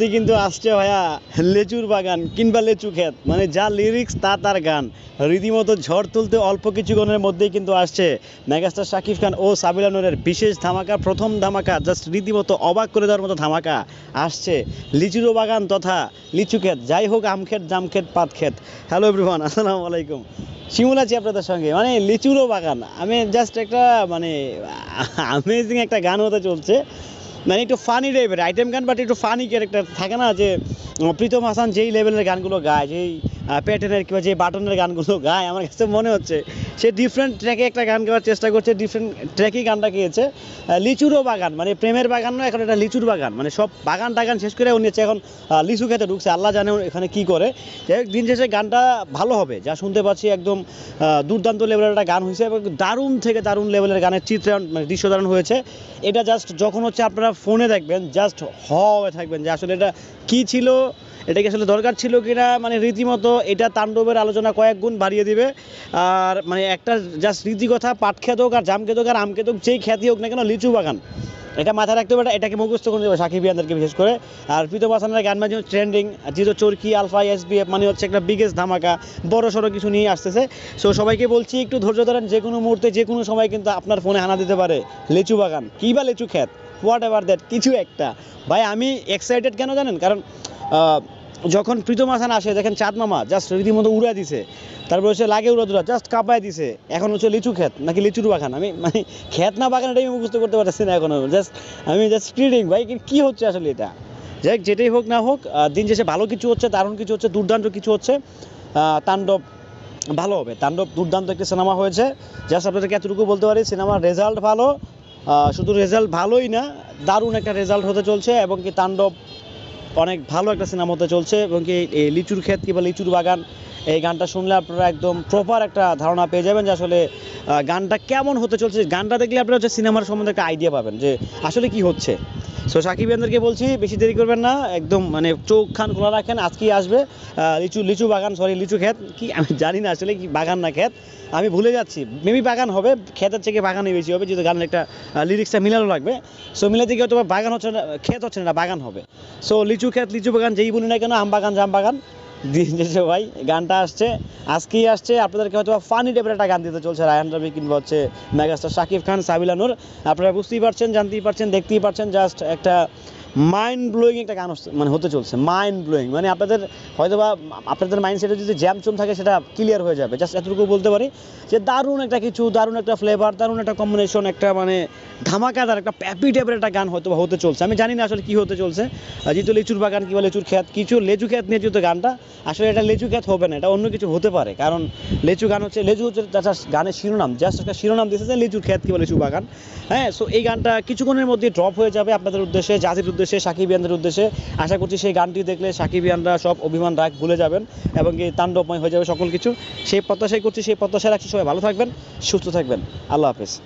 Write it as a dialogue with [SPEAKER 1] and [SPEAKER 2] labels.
[SPEAKER 1] মধ্যে কিন্তু আসছে ভাইয়া। লেচুর বাগান কিংবা লেচু ক্ষেত। মানে যা লিরিক্স তা তার গান। রীতিমতো ঝড় তুলতে অল্প কিছুক্ষণের মধ্যেই কিন্তু আসছে মেগাস্টার শাকিব খান ও সাবিলা নূরের বিশেষ ধামাকা, প্রথম ধামাকা জাস্ট রীতিমতো অবাক করে দেওয়ার মতো ধামাকা আসছে। লিচুরো বাগান তথা লিচু ক্ষেত, যাই হোক আম ক্ষেত, জাম ক্ষেত পাত ক্ষেত। হ্যালো এভরিওয়ান আসসালামু আলাইকুম। শিমুল আছি আপনাদের সঙ্গে। মানে লিচুরও বাগান। আমি জাস্ট একটা মানে আমেজিং একটা গান হতে চলছে। মানে একটু ফানি টাইপের আইটেম গান বাট একটু ফানি ক্যারেক্টার থাকে না যে প্রীতম হাসান যেই লেভেলের গানগুলো গায়, যেই প্যাটার্নের কিংবা যে বাটনের গানগুলো গায়, আমার কাছে মনে হচ্ছে সে ডিফারেন্ট ট্র্যাকে একটা গান গাওয়ার চেষ্টা করছে ডিফারেন্ট ট্র্যাকেই গানটা গেয়েছে। লিচুরও বাগান মানে প্রেমের বাগান নয়, এখন এটা লিচুর বাগান মানে সব বাগান টাগান শেষ করে উনি এখন লিচু খেতে ঢুকছে, আল্লাহ জানে এখানে কি করে। যাই দিন শেষে গানটা ভালো হবে, যা শুনতে পাচ্ছি একদম দুর্দান্ত লেভেলের একটা গান হয়েছে এবং দারুণ থেকে দারুণ লেভেলের গানের চিত্রায়ন মানে দৃশ্যধারণ হয়েছে। এটা জাস্ট যখন হচ্ছে আপনারা ফোনে দেখবেন জাস্ট হয়ে থাকবেন যে আসলে এটা কি ছিল এটা কি আসলে দরকার ছিল কিনা? মানে রীতিমতো এটা তাণ্ডবের আলোচনা কয়েক গুণ বাড়িয়ে দিবে। আর মানে একটা জাস্ট রীতিকথা পাট খেত হোক আর জাম খেত হোক আর আম খেত হোক যেই খ্যাতি হোক না কেন, লিচু বাগান। এটা মাথায় রাখতে হবে এটাকে মুখস্থ করে দেবে সাকিব ইয়ানদেরকে বিশেষ করে। আর প্রীতম হাসানের গান মাঝে ট্রেন্ডিং যেহেতু চরকি, আলফা, এসবিএফ মানে হচ্ছে একটা বিগেস্ট ধামাকা বড় সড়ো কিছু নিয়ে আসতেছে। সো সবাইকে বলছি, একটু ধৈর্য ধরেন, যে কোনো মুহূর্তে, যে কোনো সময় কিন্তু আপনার ফোনে হানা দিতে পারে লিচু বাগান। কী বা লিচু ক্ষেত হোয়াট এভার দ্যাট কিছু একটা। ভাই, আমি এক্সাইটেড কেন জানেন? কারণ যখন প্রীতম হাসান আসে দেখেন চাঁদ মামা জাস্ট রীতিমতো উড়া দিছে। তারপর হচ্ছে লাগে উড়াদুরা জাস্ট কাঁপায় দিছে। এখন হচ্ছে লিচু ক্ষেত নাকি লিচুর বাগান? আমি মানে ক্ষেত না বাগান এটাই আমি মুখস্থ করতে পারতেছি না এখনও। জাস্ট আমি জাস্ট স্ক্রিডিং ভাই কি- হচ্ছে আসলে এটা? যাই হোক, যেটাই হোক না হোক দিন শেষে ভালো কিছু হচ্ছে দারুণ কিছু হচ্ছে দুর্দান্ত কিছু হচ্ছে। তাণ্ডব ভালো হবে তাণ্ডব দুর্দান্ত একটি সিনেমা হয়েছে। জাস্ট আপনাদেরকে এতটুকু বলতে পারি সিনেমার রেজাল্ট ভালো। শুধু রেজাল্ট ভালোই না দারুণ একটা রেজাল্ট হতে চলছে এবং কি তাণ্ডব অনেক ভালো একটা সিনেমা হতে চলছে এবং কি এই লিচুর ক্ষেত কিংবা লিচুর বাগান, এই গানটা শুনলে আপনারা একদম প্রপার একটা ধারণা পেয়ে যাবেন যে আসলে গানটা কেমন হতে চলছে। গানটা দেখলে আপনারা হচ্ছে সিনেমার সম্বন্ধে একটা আইডিয়া পাবেন যে আসলে কি হচ্ছে। সো সাকিব ইয়ানদেরকে বলছি, বেশি দেরি করবেন না, একদম মানে চোখ খান খোলা রাখেন, আজকেই আসবে। লিচু লিচু বাগান সরি লিচু ক্ষেত। কি, আমি জানি না আসলে কি বাগান না ক্ষেত। আমি ভুলে যাচ্ছি মেবি বাগান হবে, ক্ষেতের থেকে বাগানই বেশি হবে, যেহেতু গানের একটা লিরিক্সটা মিলানো লাগবে। সো মিলাতে থেকে হয়তো বাগান হচ্ছে না, ক্ষেত হচ্ছে না, বাগান হবে। সো লিচু ক্ষেত লিচু বাগান যেই বলি না কেন আম বাগান জাম বাগান। শেষে ভাই, গানটা আসছে। আজকেই আসছে, আপনাদেরকে হয়তো ফানি টাইপের একটা গান দিতে চলছে রায়ান রবি কিংবা হচ্ছে মেগাস্টার শাকিব খান, সাবিলা নূর। আপনারা বুঝতেই পারছেন, জানতেই পারছেন, দেখতেই পারছেন জাস্ট একটা মাইন্ড ব্লোয়িং একটা গান মানে হতে চলছে মাইন্ড ব্লোয়িং মানে আপনাদের হয়তো বা আপনাদের মাইন্ডসেটে যদি জ্যাম চুম থাকে, সেটা ক্লিয়ার হয়ে যাবে। জাস্ট এতটুকু বলতে পারি যে দারুণ একটা কিছু, দারুণ একটা ফ্লেভার দারুণ একটা কম্বিনেশন একটা মানে ধামাকাদার, একটা প্যাপি টাইপের একটা গান হয়তো বা হতে চলছে। আমি জানি না আসলে কি হতে চলছে। যেহেতু লিচুর বাগান কিংবা লিচুর ক্ষেত, কিছু লেচু ক্ষেত নিয়ে যেহেতু গানটা। আসলে এটা লেচু ক্ষেত হবে না, এটা অন্য কিছু হতে পারে। কারণ লেচু গান হচ্ছে, লেচু হচ্ছে just গানের শিরোনাম জাস্ট একটা শিরোনাম দিয়েছে যে লিচুর ক্ষেত কিংবা লিচু বাগান। হ্যাঁ সো এই গানটা কিছুক্ষণের মধ্যে ড্রপ হয়ে যাবে আপনাদের উদ্দেশ্যে, জাতির উদ্দেশ্যে, সাকিব ইয়ানদের উদ্দেশ্যে। আশা করছি সেই গানটি দেখলে সাকিব ইয়ানরা সব অভিমান রাগ ভুলে যাবেন এবং কি তাণ্ডবময় হয়ে যাবে সকল কিছু। সেই প্রত্যাশাই করছি, সেই প্রত্যাশা রাখছি। সবাই ভালো থাকবেন, সুস্থ থাকবেন। আল্লাহ হাফেজ।